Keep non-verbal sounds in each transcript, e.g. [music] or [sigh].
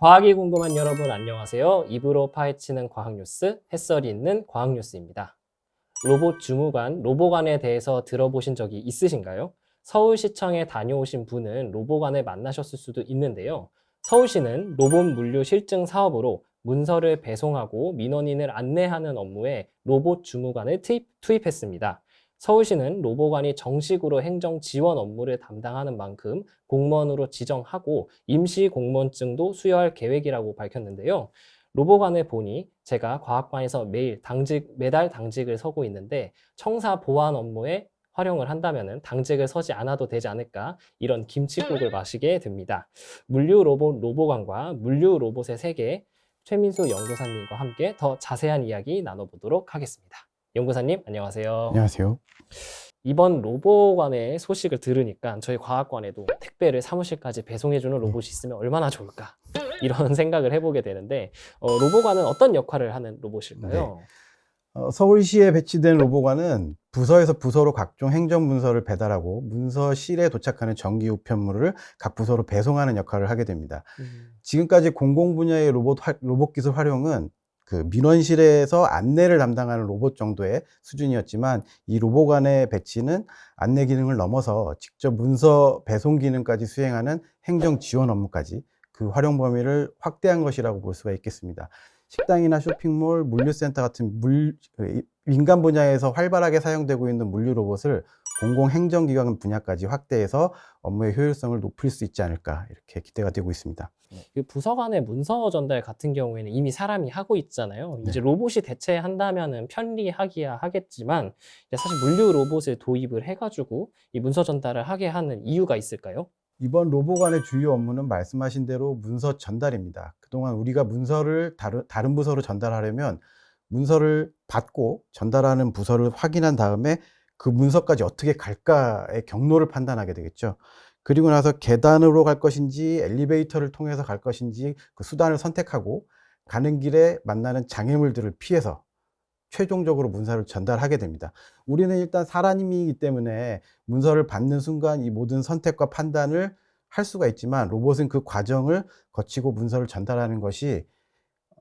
과학이 궁금한 여러분 안녕하세요. 입으로 파헤치는 과학 뉴스, 햇살이 있는 과학 뉴스입니다. 로봇 주무관, 로보관에 대해서 들어보신 적이 있으신가요? 서울시청에 다녀오신 분은 로보관을 만나셨을 수도 있는데요. 서울시는 로봇 물류 실증 사업으로 문서를 배송하고 민원인을 안내하는 업무에 로봇 주무관을 투입, 투입했습니다. 서울시는 로보관이 정식으로 행정 지원 업무를 담당하는 만큼 공무원으로 지정하고 임시 공무원증도 수여할 계획이라고 밝혔는데요. 로보관을 보니 제가 과학관에서 매일 당직, 매달 당직을 서고 있는데 청사 보안 업무에 활용을 한다면 당직을 서지 않아도 되지 않을까 이런 김치국을 마시게 됩니다. 물류 로봇 로보관과 물류 로봇의 세계 최민수 연구사님과 함께 더 자세한 이야기 나눠보도록 하겠습니다. 연구사님 안녕하세요. 안녕하세요. 이번 로보관의 소식을 들으니까 저희 과학관에도 택배를 사무실까지 배송해주는 로봇이 있으면 얼마나 좋을까 이런 [laughs] 생각을 해보게 되는데 어, 로보관은 어떤 역할을 하는 로봇일까요? 어, 서울시에 배치된 로보관은 부서에서 부서로 각종 행정 문서를 배달하고 문서실에 도착하는 정기 우편물을 각 부서로 배송하는 역할을 하게 됩니다. 음, 지금까지 공공 분야의 로봇, 화- 로봇 기술 활용은 그 민원실에서 안내를 담당하는 로봇 정도의 수준이었지만 이 로보관의 배치는 안내 기능을 넘어서 직접 문서 배송 기능까지 수행하는 행정 지원 업무까지 그 활용 범위를 확대한 것이라고 볼 수가 있겠습니다. 식당이나 쇼핑몰, 물류센터 같은 물, 민간 분야에서 활발하게 사용되고 있는 물류 로봇을 공공 행정기관 분야까지 확대해서 업무의 효율성을 높일 수 있지 않을까 이렇게 기대가 되고 있습니다. 그 부서 간의 문서 전달 같은 경우에는 이미 사람이 하고 있잖아요. 이제 네. 로봇이 대체한다면은 편리하기야 하겠지만 이제 사실 물류 로봇을 도입을 해가지고 이 문서 전달을 하게 하는 이유가 있을까요? 이번 로보관의 주요 업무는 말씀하신 대로 문서 전달입니다. 그동안 우리가 문서를 다른, 다른 부서로 전달하려면 문서를 받고 전달하는 부서를 확인한 다음에 그 문서까지 어떻게 갈까의 경로를 판단하게 되겠죠. 그리고 나서 계단으로 갈 것인지 엘리베이터를 통해서 갈 것인지 그 수단을 선택하고 가는 길에 만나는 장애물들을 피해서 최종적으로 문서를 전달하게 됩니다. 우리는 일단 사람이기 때문에 문서를 받는 순간 이 모든 선택과 판단을 할 수가 있지만 로봇은 그 과정을 거치고 문서를 전달하는 것이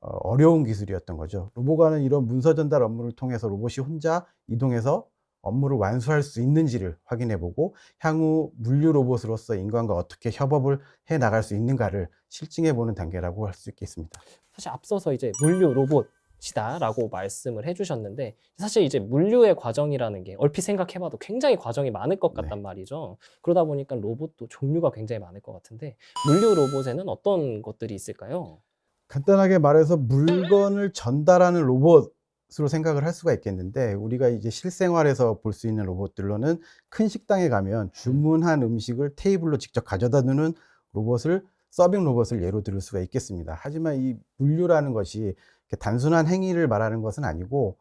어, 어려운 기술이었던 거죠. 로보관은 이런 문서 전달 업무를 통해서 로봇이 혼자 이동해서 업무를 완수할 수 있는지를 확인해 보고 향후 물류 로봇으로서 인간과 어떻게 협업을 해 나갈 수 있는가를 실증해 보는 단계라고 할 수 있겠습니다. 사실 앞서서 이제 물류 로봇이다라고 말씀을 해주셨는데 사실 이제 물류의 과정이라는 게 얼핏 생각해봐도 굉장히 과정이 많을 것 같단 말이죠. 그러다 보니까 로봇도 종류가 굉장히 많을 것 같은데 물류 로봇에는 어떤 것들이 있을까요? 간단하게 말해서 물건을 전달하는 로봇 으로 생각을 할 수가 있겠는데 우리가 이제 실생활에서 볼 수 있는 로봇들로는 큰 식당에 가면 주문한 음식을 테이블로 직접 가져다 두는 로봇을 서빙 로봇을 예로 들을 수가 있겠습니다. 하지만 이 물류라는 것이 단순한 행위를 말하는 것은 아니고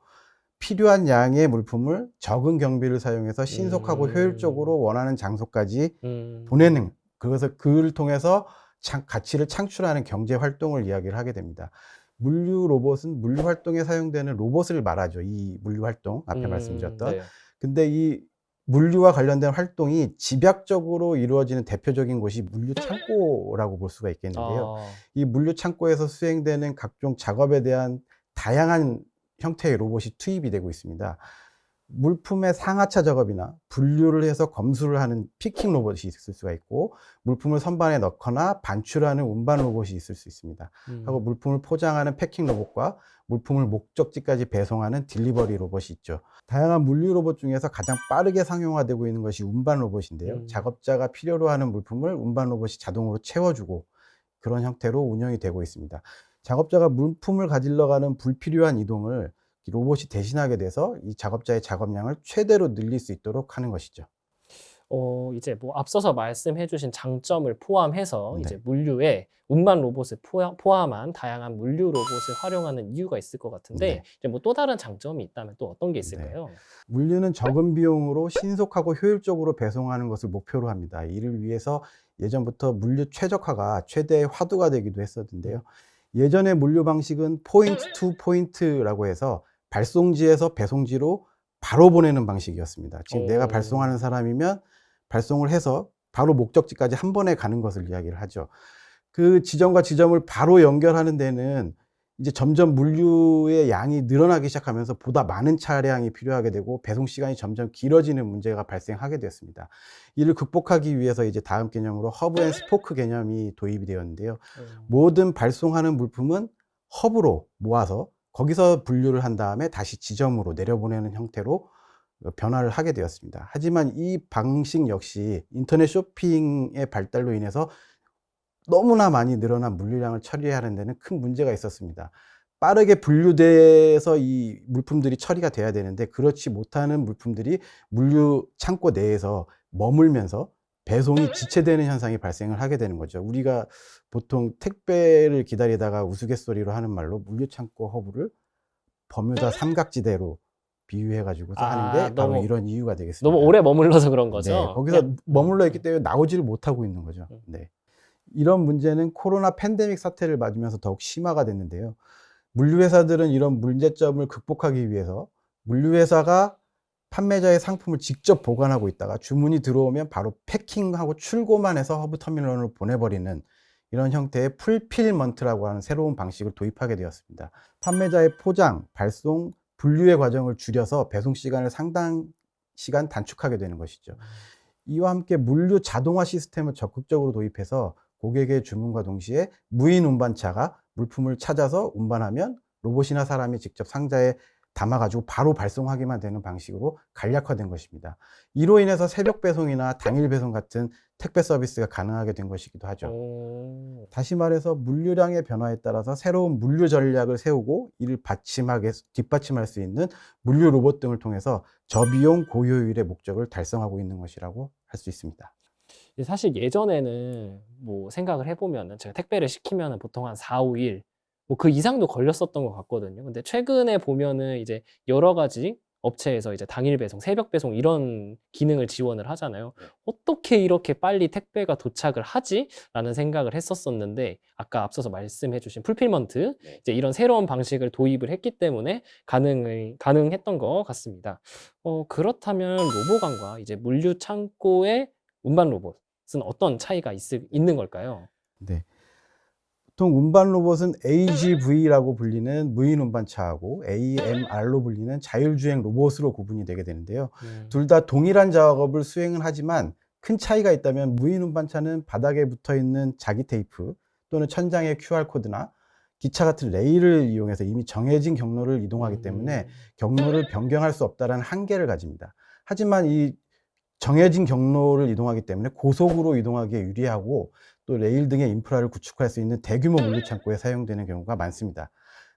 필요한 양의 물품을 적은 경비를 사용해서 신속하고 음. 효율적으로 원하는 장소까지 음, 보내는 그것을 그를 통해서 창- 가치를 창출하는 경제 활동을 이야기를 하게 됩니다. 물류 로봇은 물류 활동에 사용되는 로봇을 말하죠. 이 물류 활동 앞에 음, 말씀드렸던. 네. 근데 이 물류와 관련된 활동이 집약적으로 이루어지는 대표적인 곳이 물류 창고라고 볼 수가 있겠는데요. 아, 이 물류 창고에서 수행되는 각종 작업에 대한 다양한 형태의 로봇이 투입이 되고 있습니다. 물품의 상하차 작업이나 분류를 해서 검수를 하는 피킹 로봇이 있을 수가 있고 물품을 선반에 넣거나 반출하는 운반 로봇이 있을 수 있습니다. 음, 하고 물품을 포장하는 패킹 로봇과 물품을 목적지까지 배송하는 딜리버리 로봇이 있죠. 다양한 물류 로봇 중에서 가장 빠르게 상용화되고 있는 것이 운반 로봇인데요. 음. 작업자가 필요로 하는 물품을 운반 로봇이 자동으로 채워주고 그런 형태로 운영이 되고 있습니다. 작업자가 물품을 가지러 가는 불필요한 이동을 이 로봇이 대신하게 돼서 이 작업자의 작업량을 최대로 늘릴 수 있도록 하는 것이죠. 어, 이제 뭐 앞서서 말씀해주신 장점을 포함해서 네. 이제 물류에 운반 로봇을 포함, 포함한 다양한 물류 로봇을 활용하는 이유가 있을 것 같은데 네. 이제 뭐 또 다른 장점이 있다면 또 어떤 게 있을까요? 물류는 적은 비용으로 신속하고 효율적으로 배송하는 것을 목표로 합니다. 이를 위해서 예전부터 물류 최적화가 최대의 화두가 되기도 했었는데요. 예전의 물류 방식은 포인트 투 포인트라고 해서 발송지에서 배송지로 바로 보내는 방식이었습니다. 지금 오. 내가 발송하는 사람이면 발송을 해서 바로 목적지까지 한 번에 가는 것을 이야기를 하죠. 그 지점과 지점을 바로 연결하는 데는 이제 점점 물류의 양이 늘어나기 시작하면서 보다 많은 차량이 필요하게 되고 배송 시간이 점점 길어지는 문제가 발생하게 되었습니다. 이를 극복하기 위해서 이제 다음 개념으로 허브 앤 스포크 개념이 도입이 되었는데요. 모든 발송하는 물품은 허브로 모아서 거기서 분류를 한 다음에 다시 지점으로 내려보내는 형태로 변화를 하게 되었습니다. 하지만 이 방식 역시 인터넷 쇼핑의 발달로 인해서 너무나 많이 늘어난 물류량을 처리하는 데는 큰 문제가 있었습니다. 빠르게 분류돼서 이 물품들이 처리가 돼야 되는데 그렇지 못하는 물품들이 물류 창고 내에서 머물면서 배송이 지체되는 현상이 발생을 하게 되는 거죠. 우리가 보통 택배를 기다리다가 우스갯소리로 하는 말로 물류 창고 허브를 버뮤다 삼각지대로 비유해 가지고서 아, 하는 게 바로 너무- 이런 이유가 되겠습니다. 너무 오래 머물러서 그런 거죠. 네, 거기서 그냥- 머물러 있기 때문에 나오지를 못하고 있는 거죠. 음. 네. 이런 문제는 코로나 팬데믹 사태를 맞으면서 더욱 심화가 됐는데요. 물류회사들은 이런 문제점을 극복하기 위해서 물류회사가 판매자의 상품을 직접 보관하고 있다가 주문이 들어오면 바로 패킹하고 출고만 해서 허브 터미널로 보내버리는 이런 형태의 풀필먼트라고 하는 새로운 방식을 도입하게 되었습니다. 판매자의 포장, 발송, 분류의 과정을 줄여서 배송 시간을 상당 시간 단축하게 되는 것이죠. 이와 함께 물류 자동화 시스템을 적극적으로 도입해서 고객의 주문과 동시에 무인 운반차가 물품을 찾아서 운반하면 로봇이나 사람이 직접 상자에 담아가지고 바로 발송하기만 되는 방식으로 간략화된 것입니다. 이로 인해서 새벽 배송이나 당일 배송 같은 택배 서비스가 가능하게 된 것이기도 하죠. 오. 다시 말해서 물류량의 변화에 따라서 새로운 물류 전략을 세우고 이를 받침하게 뒷받침할 수 있는 물류 로봇 등을 통해서 저비용 고효율의 목적을 달성하고 있는 것이라고 할 수 있습니다. 사실 예전에는 뭐 생각을 해보면은 제가 택배를 시키면은 보통 한 4, 5일 뭐 그 이상도 걸렸었던 것 같거든요. 근데 최근에 보면은 이제 여러 가지 업체에서 이제 당일 배송, 새벽 배송 이런 기능을 지원을 하잖아요. 어떻게 이렇게 빨리 택배가 도착을 하지? 라는 생각을 했었었는데 아까 앞서서 말씀해 주신 풀필먼트 네. 이제 이런 새로운 방식을 도입을 했기 때문에 가능을 가능했던 것 같습니다. 어, 그렇다면 로보관과 이제 물류 창고의 운반 로봇은 어떤 차이가 있, 있는 걸까요? 네. 보통 운반 로봇은 AGV라고 불리는 무인 운반차하고 AMR로 불리는 자율주행 로봇으로 구분이 되게 되는데요. 음. 둘다 동일한 작업을 수행을 하지만 큰 차이가 있다면 무인 운반차는 바닥에 붙어 있는 자기 테이프 또는 천장의 QR코드나 기차 같은 레일을 이용해서 이미 정해진 경로를 이동하기 때문에 음. 경로를 변경할 수 없다는 한계를 가집니다. 하지만 이 정해진 경로를 이동하기 때문에 고속으로 이동하기에 유리하고 또 레일 등의 인프라를 구축할 수 있는 대규모 물류 창고에 사용되는 경우가 많습니다.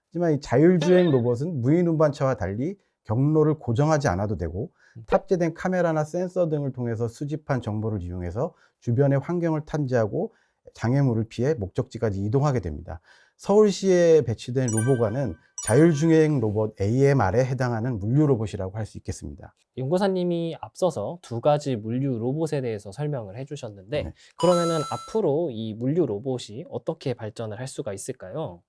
하지만 이 자율주행 로봇은 무인 운반차와 달리 경로를 고정하지 않아도 되고 탑재된 카메라나 센서 등을 통해서 수집한 정보를 이용해서 주변의 환경을 탐지하고 장애물을 피해 목적지까지 이동하게 됩니다. 서울시에 배치된 로보관은 자율주행 로봇 AMR에 해당하는 물류 로봇이라고 할 수 있겠습니다. 연구사님이 앞서서 두 가지 물류 로봇에 대해서 설명을 해주셨는데 네. 그러면은 앞으로 이 물류 로봇이 어떻게 발전을 할 수가 있을까요?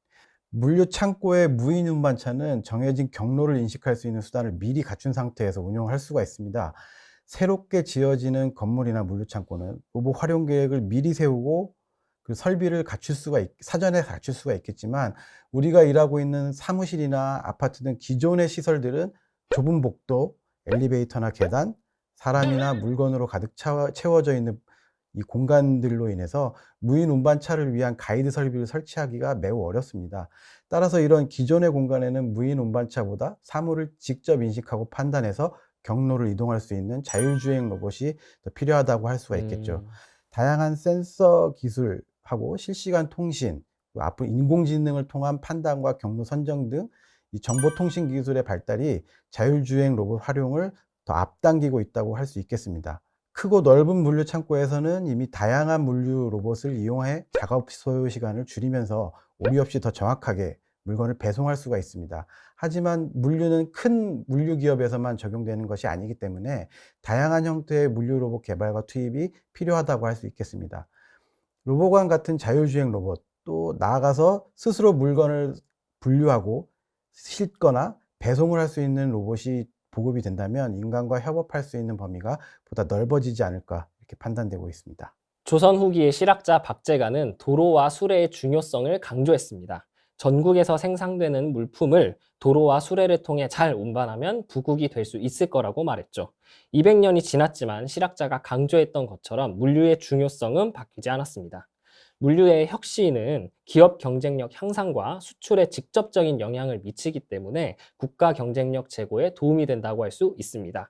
물류 창고의 무인 운반차는 정해진 경로를 인식할 수 있는 수단을 미리 갖춘 상태에서 운영할 수가 있습니다. 새롭게 지어지는 건물이나 물류 창고는 로봇 활용 계획을 미리 세우고 그 설비를 갖출 수가 있, 사전에 갖출 수가 있겠지만 우리가 일하고 있는 사무실이나 아파트 등 기존의 시설들은 좁은 복도, 엘리베이터나 계단, 사람이나 물건으로 가득 채워져 있는 이 공간들로 인해서 무인 운반차를 위한 가이드 설비를 설치하기가 매우 어렵습니다. 따라서 이런 기존의 공간에는 무인 운반차보다 사물을 직접 인식하고 판단해서 경로를 이동할 수 있는 자율주행 로봇이 더 필요하다고 할 수가 있겠죠. 음, 다양한 센서 기술 하고 실시간 통신, 앞으로 인공지능을 통한 판단과 경로 선정 등 이 정보통신 기술의 발달이 자율주행 로봇 활용을 더 앞당기고 있다고 할 수 있겠습니다. 크고 넓은 물류 창고에서는 이미 다양한 물류 로봇을 이용해 작업 소요 시간을 줄이면서 오류 없이 더 정확하게 물건을 배송할 수가 있습니다. 하지만 물류는 큰 물류 기업에서만 적용되는 것이 아니기 때문에 다양한 형태의 물류 로봇 개발과 투입이 필요하다고 할 수 있겠습니다. 로보관 같은 자율주행 로봇, 또 나아가서 스스로 물건을 분류하고 싣거나 배송을 할 수 있는 로봇이 보급이 된다면 인간과 협업할 수 있는 범위가 보다 넓어지지 않을까 이렇게 판단되고 있습니다. 조선 후기의 실학자 박제가는 도로와 수레의 중요성을 강조했습니다. 전국에서 생산되는 물품을 도로와 수레를 통해 잘 운반하면 부국이 될 수 있을 거라고 말했죠. 200년이 지났지만 실학자가 강조했던 것처럼 물류의 중요성은 바뀌지 않았습니다. 물류의 혁신은 기업 경쟁력 향상과 수출에 직접적인 영향을 미치기 때문에 국가 경쟁력 제고에 도움이 된다고 할 수 있습니다.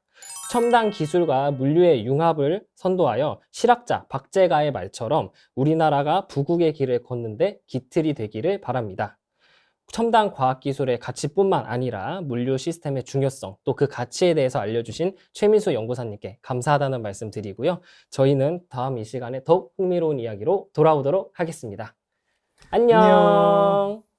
첨단 기술과 물류의 융합을 선도하여 실학자 박제가의 말처럼 우리나라가 부국의 길을 걷는데 기틀이 되기를 바랍니다. 첨단 과학기술의 가치뿐만 아니라 물류 시스템의 중요성 또 그 가치에 대해서 알려주신 최민수 연구사님께 감사하다는 말씀 드리고요. 저희는 다음 이 시간에 더욱 흥미로운 이야기로 돌아오도록 하겠습니다. 안녕. 안녕.